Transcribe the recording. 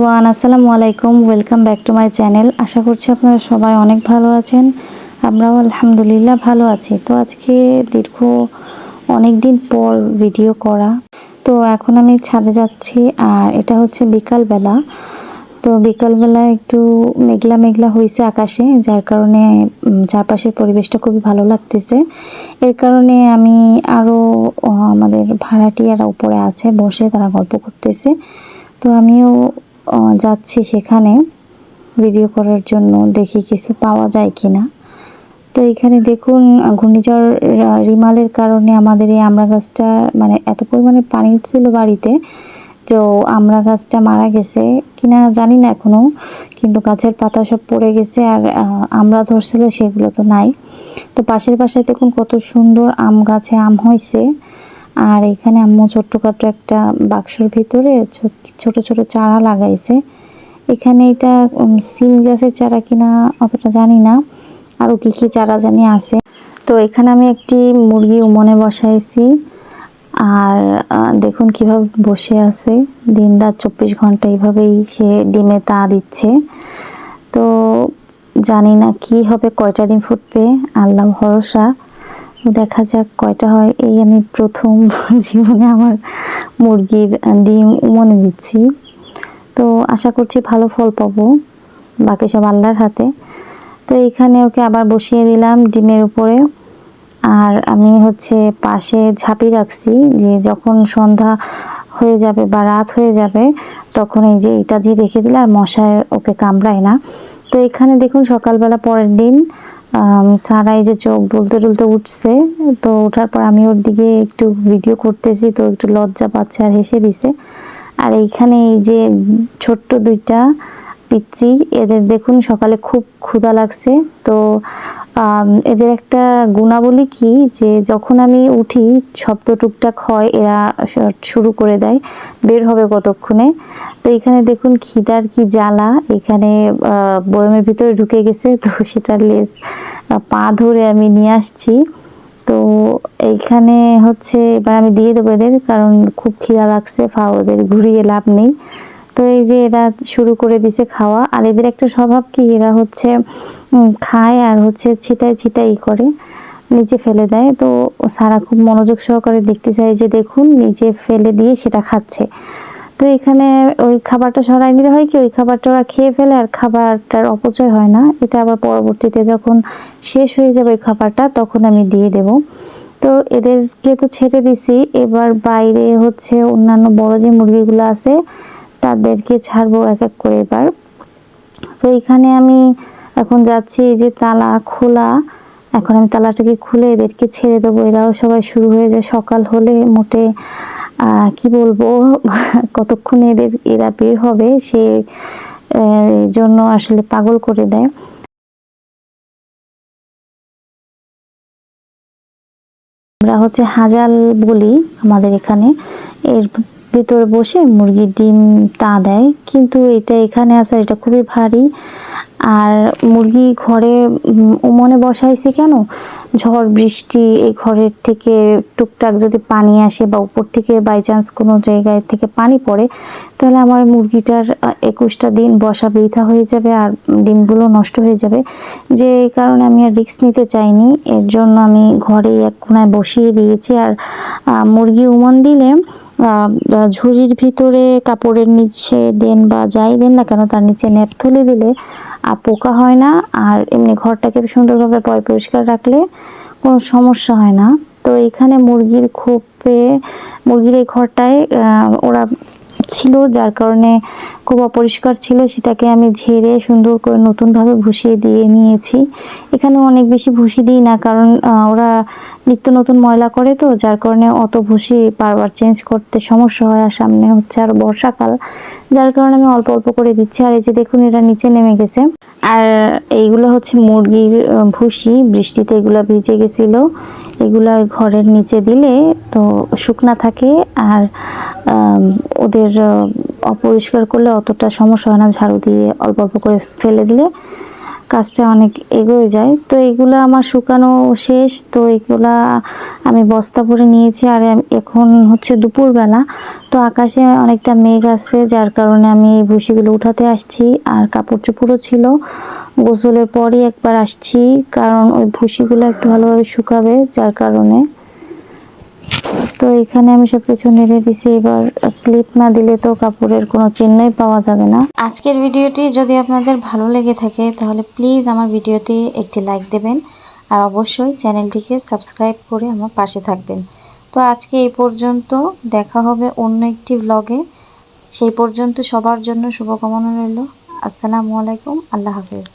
Everyone আসসালামু আলাইকুম welcome back to my channel আশা করছি আপনারা সবাই অনেক ভালো আছেন, আমরাও আলহামদুলিল্লাহ ভালো আছি। তো আজকে দীর্ঘ অনেক দিন পর ভিডিও করা। তো এখন আমি ছাদে যাচ্ছি, আর এটা হচ্ছে বিকালবেলা। তো বিকালবেলা একটু মেঘলা মেঘলা হয়েছে আকাশে, যার কারণে চারপাশের পরিবেশটা খুবই ভালো লাগতেছে। এর কারণে আমি আরও আমাদের ভাড়াটিয়ারা উপরে আছে, বসে তারা গল্প করতেছে। তো আমিও যাচ্ছি সেখানে ভিডিও করার জন্য দেখি কিছু পাওয়া যায় কিনা। তো এখানে দেখুন, ঘূর্ণিঝড় রিমালের কারণে আমাদের এই আমড়া গাছটা মানে এত পরিমাণে পানি উঠছিল বাড়িতে, তো আমড়া গাছটা মারা গেছে কিনা জানি না এখনও, কিন্তু গাছের পাতা সব পড়ে গেছে আর আমরা ধরছিল সেগুলো তো নাই। তো পাশের বাসায় দেখুন কত সুন্দর আম গাছে আম হয়েছে। আর এখানে আম্মু ছোট্টখাটো একটা বাক্সর ভিতরে ছোট ছোট চারা লাগাইছে। এখানে এটা সিম গাছের চারা কিনা অতটা জানি না। আরও কি কি চারা জানি আছে। তো এখানে আমি একটি মুরগি উমনে বসাইছি। আর দেখুন কীভাবে বসে আছে। দিন রাত চব্বিশ ঘণ্টা এইভাবেই সে ডিমে তা দিচ্ছে। তো জানি না কি হবে, কয়টা ডিম ফুটবে। আল্লাহ ভরসা। দেখা যাক কয়টা হয়। এই আমি প্রথম জীবনে আমার মুরগির ডিম উমনে দিচ্ছি। তো আশা করছি ভালো ফল পাবো। বাকি সব আল্লাহর হাতে। তো এখানে ওকে আবার বসিয়ে দিলাম ডিমের উপরে। আর আমি হচ্ছে পাশে ঝাঁপি রাখছি যে যখন সন্ধ্যা হয়ে যাবে বা রাত হয়ে যাবে, তখন এই যে এটা দিয়ে রেখে দিলে আর মশায় ওকে কামড়ায় না। তো এখানে দেখুন সকালবেলা পরের দিন সারা এই যে চোখ ডুলতে টুলতে উঠছে, তো ওঠার পর আমি ওর দিকে একটু ভিডিও করতেছি, তো একটু লজ্জা পাচ্ছে আর হেসে দিছে। আর এইখানে এই যে ছোট্ট দুইটা পিচ্চি। এদের দেখুন সকালে খুব ক্ষুধা লাগছে। তো এদের একটা গুণাবলী কি? যে যখন আমি উঠি, শব্দ টুকটাক হয়, এরা শুরু করে দেয়, বের হবে কতক্ষণে। তো এখানে দেখুন খিদার কি জ্বালা। এখানে বয়মের ভিতরে ঢুকে গেছে, তো সেটার লেজ পা ধরে আমি নিয়ে আসছি। তো এইখানে হচ্ছে, এবার আমি দিয়ে দেবো এদের, কারণ খুব খিদা লাগছে ফা ওদের ঘুরিয়ে লাভ নেই। তো এই যে এরা শুরু করে দিছে খাওয়া, আর এদের একটা স্বভাব কি? এরা হচ্ছে খায় আর হচ্ছে ছিটাই ছিটাই করে, নিচে ফেলে দেয়। তো সারা খুব মনোযোগ সহকারে দেখতে চাই যে দেখুন, নিচে ফেলে দিয়ে সেটা খাচ্ছে। তো এখানে ওই খাবারটা সরাই নিলে হয় কি? ওই খাবারটা ওরা খেয়ে ফেলে আর খাবারটার অপচয় হয় না। এটা আবার পরবর্তীতে যখন শেষ হয়ে যাবে ওই খাবারটা, তখন আমি দিয়ে দেব। তো এদেরকে তো ছেড়ে দিছি। এবার বাইরে হচ্ছে অন্যান্য বড় যে মুরগিগুলো আছে তাদেরকে ছাড়বো এক এক করে এবার। তো এখানে আমি এখন যাচ্ছি এই যে তালা খোলা। এখন আমি তালাটাকে খুলে এদেরকে ছেড়ে দেবো। এরাও সবাই শুরু হয়ে যায় সকাল হলে মোটে। কি বলব? কতক্ষণে এদের, এরা বের হবে সে জন্য আসলে পাগল করে দেয়। আমরা হচ্ছে হাজাল বলি আমাদের এখানে। এর ভিতরে বসে মুরগির ডিম তা দেয়। কিন্তু এটা এখানে আসা এটা খুবই ভারী। আর মুরগি ঘরে উমনে বসাইছি কেন? ঝড়, বৃষ্টি এই ঘরের থেকে টুকটাক যদি পানি আসে বা উপর থেকে বাই চান্স কোনো জায়গায় থেকে পানি পড়ে, তাহলে আমার মুরগিটার একুশটা দিন বসা বৃথা হয়ে যাবে আর ডিমগুলো নষ্ট হয়ে যাবে। যে কারণে আমি আর রিস্ক নিতে চাইনি। এর জন্য আমি ঘরে এক কোনায় বসিয়ে দিয়েছি। আর মুরগি উমন দিলে ঝুড়ির ভিতরে কাপড়ের নিচে দেন বা যাই দেন না কেন, তার নিচে ন্যাপ তুলে দিলে পোকা হয় না। আর এমনি ঘরটাকে সুন্দরভাবে পয় পরিষ্কার রাখলে কোনো সমস্যা হয় না। তো এখানে মুরগির খোপে, মুরগির এই ঘরটায় ওরা ছিল, যার কারণে খুব অপরিষ্কার ছিল। সেটাকে আমি ঝেড়ে সুন্দর করে নতুনভাবে ভুষিয়ে দিয়ে নিয়েছি। এখানে অনেক বেশি ভুষি দিই না, কারণ ওরা নিত্য নতুন ময়লা করে তো, যার কারণে অত ভুষি বারবার চেঞ্জ করতে সমস্যা হয় আর সামনে হচ্ছে আর বর্ষাকাল, যার কারণে আমি অল্প অল্প করে দিচ্ছি। আর এই যে দেখুন এরা নিচে নেমে গেছে। আর এইগুলো হচ্ছে মুরগির ভুসি বৃষ্টিতে এগুলো ভিজে গেছিল। এগুলো ঘরের নিচে দিলে তো শুকনা থাকে। আর ওদের অপরিষ্কার করলে অতটা সমস্যা হয় না। ঝাড়ু দিয়ে অল্প অল্প করে ফেলে দিলে কাজটা অনেক এগোয়ে যায়। তো এগুলো আমার শুকানো শেষ। তো এগুলা আমি বস্তা ভরে নিয়েছি। আর এখন হচ্ছে দুপুরবেলা। তো আকাশে অনেকটা মেঘ আছে, যার কারণে আমি এই ভুসিগুলো উঠাতে আসছি। আর কাপড় চোপড়ও ছিল। গোসলের পরই একবার আসছি, কারণ ওই ভুসিগুলো একটু ভালোভাবে শুকাবে, যার কারণে তো এখানে আমি সব কিছু নেড়ে দিছি। এবার ক্লিপ না দিলে তো কাপড়ের কোনো চিহ্নই পাওয়া যাবে না। আজকের ভিডিওটি যদি আপনাদের ভালো লেগে থাকে, তাহলে প্লিজ আমার ভিডিওতে একটি লাইক দেবেন আর অবশ্যই চ্যানেলটিকে সাবস্ক্রাইব করে আমার পাশে থাকবেন। তো আজকে এই পর্যন্ত দেখা হবে অন্য একটি ব্লগে সেই পর্যন্ত সবার জন্য শুভকামনা রইল। আসসালামু আলাইকুম, আল্লাহ হাফেজ।